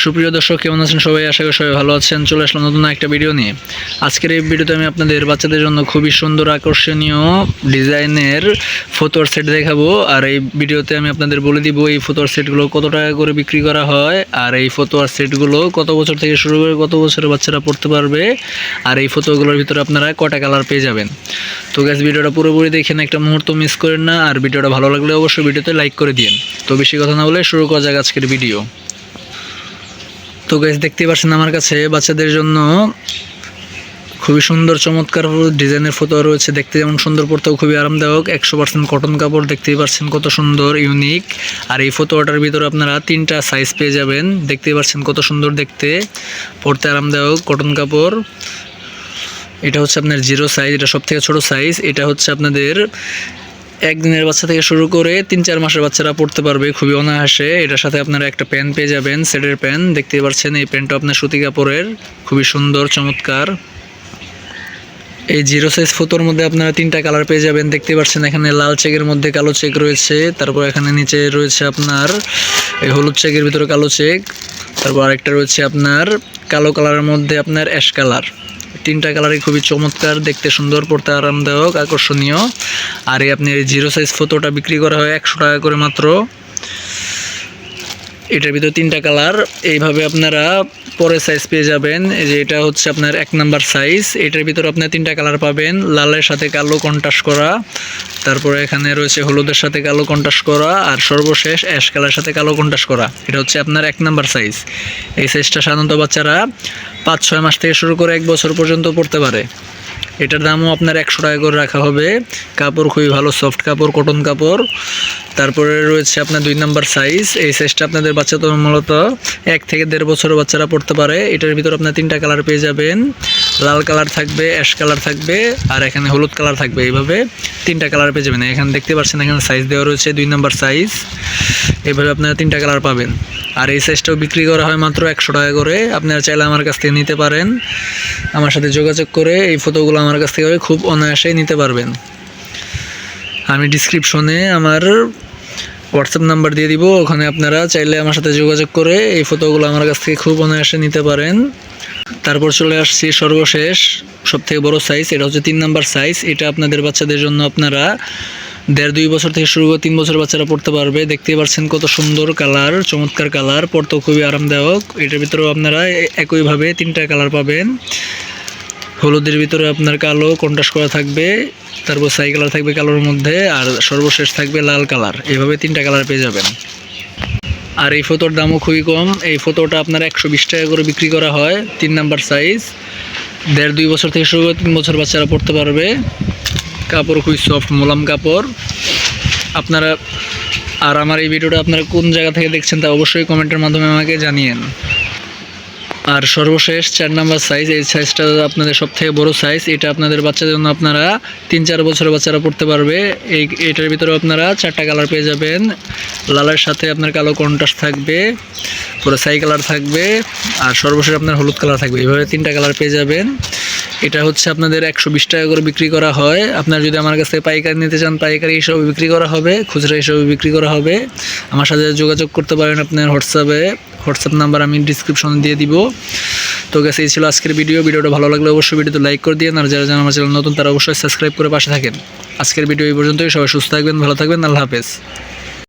সুপ্রিয় দর্শক, কেমন আছেন সবাই? আশা করি সবাই ভালো আছেন। চলে আসলাম নতুন একটা ভিডিও নিয়ে। আজকের এই ভিডিওতে আমি আপনাদের বাচ্চাদের জন্য খুবই সুন্দর আকর্ষণীয় ডিজাইনের ফটোর সেট দেখাবো। আর এই ভিডিওতে আমি আপনাদের বলে দিব এই ফটোর সেটগুলো কত টাকা করে বিক্রি করা হয়, আর এই ফটোয়ার সেটগুলো কত বছর থেকে শুরু করে কত বছরের বাচ্চারা পড়তে পারবে, আর এই ফটোগুলোর ভিতরে আপনারা কটা কালার পেয়ে যাবেন। তো গ্যাস ভিডিওটা পুরোপুরি দেখেন, একটা মুহূর্ত মিস করেন না, আর ভিডিওটা ভালো লাগলে অবশ্যই ভিডিওতে লাইক করে দিন তো বেশি কথা না বলে শুরু করা যাক আজকের ভিডিও তো গাইজ দেখতে পাচ্ছেন আমার কাছে বাচ্চাদের জন্য খুবই সুন্দর, চমৎকার ডিজাইনের ফটো রয়েছে। দেখতে যেমন সুন্দর পড়তেও খুবই আরামদায়ক। একশো পার্সেন্ট কটন কাপড়, দেখতেই পাচ্ছেন কত সুন্দর ইউনিক আর এই ফটোটার ভিতরে আপনারা তিনটা সাইজ পেয়ে যাবেন। দেখতেই পাচ্ছেন কত সুন্দর দেখতে পড়তে আরামদায়ক কটন কাপড়। এটা হচ্ছে আপনার জিরো সাইজ এটা সব থেকে ছোটো সাইজ এটা হচ্ছে আপনাদের একদিনের বাচ্চা থেকে শুরু করে তিন চার মাসের বাচ্চারা পড়তে পারবে খুবই অনায়াসে। এটার সাথে আপনারা একটা প্যান পেয়ে যাবেন, সেটের প্যান দেখতে পাচ্ছেন, এই প্যান্টটা আপনার সুতি কাপড়ের। খুবই সুন্দর, চমৎকার। এই জিরো সাইজ ফটোর মধ্যে আপনারা তিনটা কালার পেয়ে যাবেন। দেখতে পাচ্ছেন, এখানে লাল চেকের মধ্যে কালো চেক রয়েছে। তারপর এখানে নিচে রয়েছে আপনার, এই হলুদ চেকের ভিতরে কালো চেক। তারপর আরেকটা রয়েছে আপনার, কালো কালারের মধ্যে আপনার অ্যাশ কালার। তিনটা কালারই খুবই চমৎকার, দেখতে সুন্দর, পড়তে আরামদায়ক, আকর্ষণীয়। আর এই আপনি জিরো সাইজ ফটোটা বিক্রি করা হয় একশো টাকা করে মাত্র। এটার ভিতরে তিনটা কালার। এইভাবে আপনারা পরে সাইজ পেয়ে যাবেন। এই যে এটা হচ্ছে আপনার এক নাম্বার সাইজ এটার ভিতরে আপনার তিনটা কালার পাবেন। লালের সাথে কালো কন্ট্রাস্ট করা। তারপরে এখানে রয়েছে হলুদের সাথে কালো কন্ট্রাস্ট করা। আর সর্বশেষ অ্যাশ কালার সাথে কালো কন্ট্রাস্ট করা। এটা হচ্ছে আপনার এক নাম্বার সাইজ এই সাইজটা সাধারণত বাচ্চারা পাঁচ, ছয় মাস থেকে শুরু করে এক বছর পর্যন্ত পড়তে পারে। এটার দামও আপনার একশো টাকা করে রাখা হবে। কাপড় খুবই ভালো সফট কাপড় কটন কাপড়। তারপরে রয়েছে আপনার দুই নাম্বার সাইজ এই সাইজটা আপনাদের বাচ্চা তো মূলত এক থেকে দেড় বছরের বাচ্চারা পড়তে পারে। এটার ভিতর আপনার তিনটা কালার পেয়ে যাবেন। লাল কালার থাকবে অ্যাশ কালার থাকবে, আর এখানে হলুদ কালার থাকবে এইভাবে তিনটা কালার পেয়ে যাবেন। এখানে দেখতে পাচ্ছেন এখানে সাইজ দেওয়া রয়েছে দুই নাম্বার সাইজ এভাবে আপনারা তিনটা কালার পাবেন। আর এই সাইজটাও বিক্রি করা হয় মাত্র একশো টাকা করে। আপনারা চাইলে আমার কাছ থেকে নিতে পারেন। আমার সাথে যোগাযোগ করে এই ফটোগুলো আমার কাছ থেকে খুব অনায়াসেই নিতে পারবেন। আমি ডিসক্রিপশনে আমার হোয়াটসঅ্যাপ নাম্বার দিয়ে দিব। ওখানে আপনারা চাইলে আমার সাথে যোগাযোগ করে এই ফটোগুলো আমার কাছ থেকে খুব অনায়াসে নিতে পারেন। তারপর চলে আসছি সর্বশেষ সব থেকে বড়ো সাইজ এটা হচ্ছে তিন নাম্বার সাইজ এটা আপনাদের বাচ্চাদের জন্য আপনারা দেড় দুই বছর থেকে শুরু করে তিন বছর বাচ্চারা পড়তে পারবে। দেখতেই পাচ্ছেন কত সুন্দর কালার, চমৎকার কালার, পড়তেও খুবই আরামদায়ক। এটার ভিতরেও আপনারা একইভাবে তিনটা কালার পাবেন। হলুদের ভিতরে আপনার কালো কন্ট্রাস্ট করা থাকবে, তারপর সাই কালার থাকবে কালোর মধ্যে, আর সর্বশেষ থাকবে লাল কালার। এভাবে তিনটা কালার পেয়ে যাবেন। আর এই ফটোর দামও খুবই কম। এই ফটোটা আপনার একশো বিশ টাকা করে বিক্রি করা হয়, তিন নাম্বার সাইজ দেড় দুই বছর থেকে শুরু করে তিন বছর বাচ্চারা পড়তে পারবে। কাপড় খুবই সফট মোলাম কাপড়। আপনারা আর আমার এই ভিডিওটা আপনারা কোন জায়গা থেকে দেখছেন তা অবশ্যই কমেন্টের মাধ্যমে আমাকে জানিয়েন। আর সর্বশেষ চার নাম্বার সাইজ এই সাইজটা আপনাদের সব থেকে বড়ো সাইজ এটা আপনাদের বাচ্চাদের জন্য আপনারা তিন চার বছরের বাচ্চারা পড়তে পারবে। এই, এটার ভিতরে আপনারা চারটা কালার পেয়ে যাবেন। লালের সাথে আপনার কালো কন্ট্রাস্ট থাকবে, পুরো সাই কালার থাকবে, আর সর্বশেষ আপনার হলুদ কালার থাকবে। এভাবে তিনটা কালার পেয়ে যাবেন। এটা হচ্ছে আপনাদের একশো বিশ টাকা করে বিক্রি করা হয়। আপনার যদি আমার কাছে পাইকারি নিতে চান, পাইকারি হিসাবে বিক্রি করা হবে, খুচরা হিসাবে বিক্রি করা হবে। আমার সাথে যোগাযোগ করতে পারেন আপনার হোয়াটসঅ্যাপে হোয়াটসঅ্যাপ নাম্বার আমি ডিসক্রিপশনে দিয়ে দিব। তো গেছে এই ছিল আজকের ভিডিও ভিডিওটা ভালো লাগলে অবশ্যই ভিডিওতে লাইক করে দিন আর যারা যারা আমার চ্যানেল নতুন, তারা অবশ্যই সাবস্ক্রাইব করে পাশে থাকেন। আজকের ভিডিও এই পর্যন্তই। সবাই সুস্থ থাকবেন, ভালো থাকবেন। আল্লাহ হাফেজ।